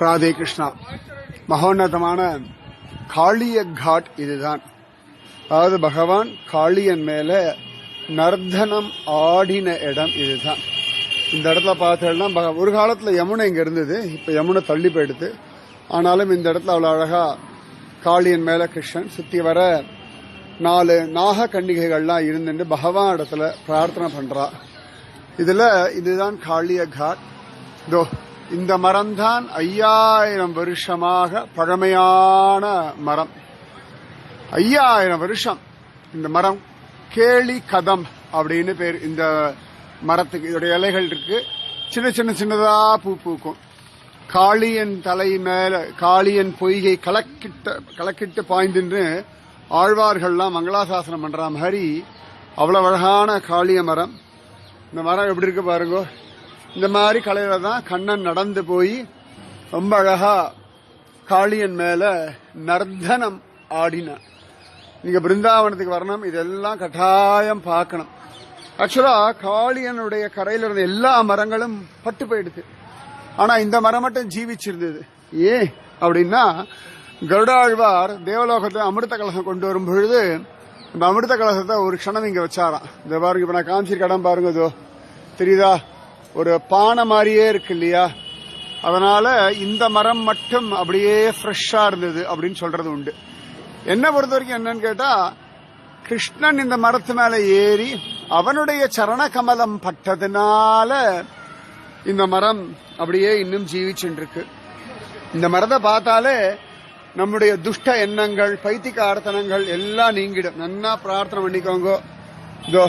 ராதே கிருஷ்ணா. மகோன்னதமான காளிய காட் இதுதான். அதாவது பகவான் காளியன் மேல நர்தனம் ஆடின இடம் இதுதான். இந்த இடத்துல பார்த்தேன்னா பக- ஒரு காலத்துல யமுனை இங்க இருந்தது. இப்ப யமுனை தள்ளி போயிடுது. ஆனாலும் இந்த இடத்துல அவ்வளவு அழகா காளியன் மேல கிருஷ்ணன் சுத்தி வர நாலு நாக கன்னிகைகள்லாம் இருந்துட்டு பகவான் இடத்துல பிரார்த்தனை பண்றா. இதுல இதுதான் காளிய காட் இதோ இந்த மரம்தான் ஐயாயிரம் வருஷமாக பழமையான மரம். ஐயாயிரம் வருஷம் இந்த மரம். கேளி கதம் அப்படின்னு பேர் இந்த மரத்துக்கு இதோடைய இலைகள் இருக்கு. சின்ன சின்ன சின்னதா பூ பூக்கும். காளியன் தலை மேல காளியன் பொய்கை கலக்கிட்ட கலக்கிட்டு பாய்ந்துன்னு ஆழ்வார்கள்லாம் மங்களாசாசனம் பண்ற மாதிரி அவ்வளவு அழகான காளிய மரம். இந்த மரம் எப்படி இருக்கு பாருங்க. இந்த மாதிரி கலையில தான் கண்ணன் நடந்து போய் ரொம்ப அழகா காளியன் மேல நர்தனம் ஆடினான் நீங்க பிருந்தாவனத்துக்கு வரணும் இதெல்லாம் கட்டாயம் பார்க்கணும். ஆக்சுவலா காளியனுடைய கரையில இருந்த எல்லா மரங்களும் பட்டு போயிடுது. ஆனா இந்த மரம் மட்டும் ஜீவிச்சிருந்தது. ஏ அப்படின்னா கருடாழ்வார் தேவலோகத்தை அமிர்த கலசம் கொண்டு வரும் பொழுது இந்த அமிர்த கலசத்தை ஒரு க்ஷணம் இங்க வச்சாராம். இந்த பாருங்க இப்ப நான் காமிச்சிருக்கடம் பாருங்க இதோ. தெரியுதா? ஒரு பானை மாதிரியே இருக்கு இல்லையா? அதனால இந்த மரம் மட்டும் அப்படியே ஃப்ரெஷ்ஷா இருந்தது அப்படின்னு சொல்றது உண்டு. என்ன பொறுத்த வரைக்கும் என்னன்னு கேட்டா கிருஷ்ணன் இந்த மரத்து மேல ஏறி அவனுடைய சரண கமலம் பட்டதுனால இந்த மரம் அப்படியே இன்னும் ஜீவிச்சுட்டு இருக்கு இந்த மரத்தை பார்த்தாலே நம்முடைய துஷ்ட எண்ணங்கள் பைத்திகார்த்தனங்கள் எல்லாம் நீங்கிடும். நன்னா பிரார்த்தனை பண்ணிக்கோங்க. இதோ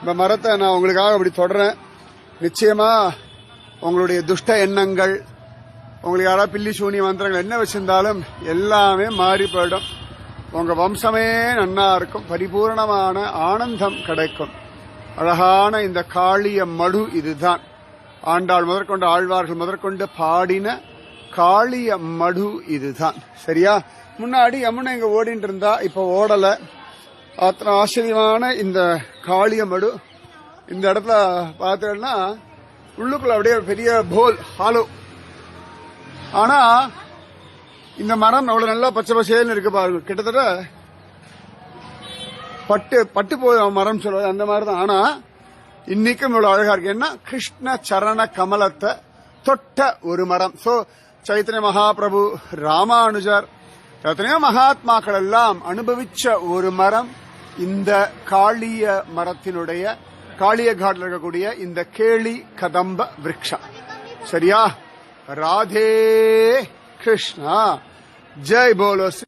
இந்த மரத்தை நான் உங்களுக்காக அப்படி தொடறேன். நிச்சயமா உங்களுடைய துஷ்ட எண்ணங்கள் உங்களுக்கு யாராவது பில்லி சூனி மந்திரங்கள் என்ன வச்சிருந்தாலும் எல்லாமே மாறி போயிடும். உங்க வம்சமே நன்னா இருக்கும் பரிபூரணமான ஆனந்தம் கிடைக்கும். அழகான இந்த காளிய மடு இதுதான். ஆண்டாள் முதற்கொண்டு ஆழ்வார்கள் முதற்கொண்டு பாடின காளிய மடு இதுதான். சரியா? முன்னாடி யமுனை இங்க ஓடிட்டு இருந்தா இப்ப ஓடல. அத்தனை ஆச்சரியமான இந்த காளிய மடு இந்த இடத்துல பார்த்தோம்னா உள்ளுக்குள்ள அப்படியே பெரிய போல் ஹாலோ ஆனா இந்த மரம் அவ்வளவு நல்லா பச்சை பசேல்னு இருக்கு பாருங்க. கிட்டத்தட்ட பட்டு பட்டு போய் மரம் சொல்றது அந்த மாதிரி தான் ஆனா இன்னைக்கும் இவ்வளவு அழகா இருக்கு. என்ன? கிருஷ்ண சரண கமலத்தை தொட்ட ஒரு மரம். சோ சைத்தன்ய மகாபிரபு ராமானுஜர் எத்தனையோ மகாத்மாக்கள் எல்லாம் அனுபவிச்ச ஒரு மரம் இந்த காளிய மரத்தினுடைய காளியகாட்ல இருக்கக்கூடிய இந்த கேளி கதம்ப விருட்சம் சரியா? ராதே கிருஷ்ணா. ஜெய் போலோ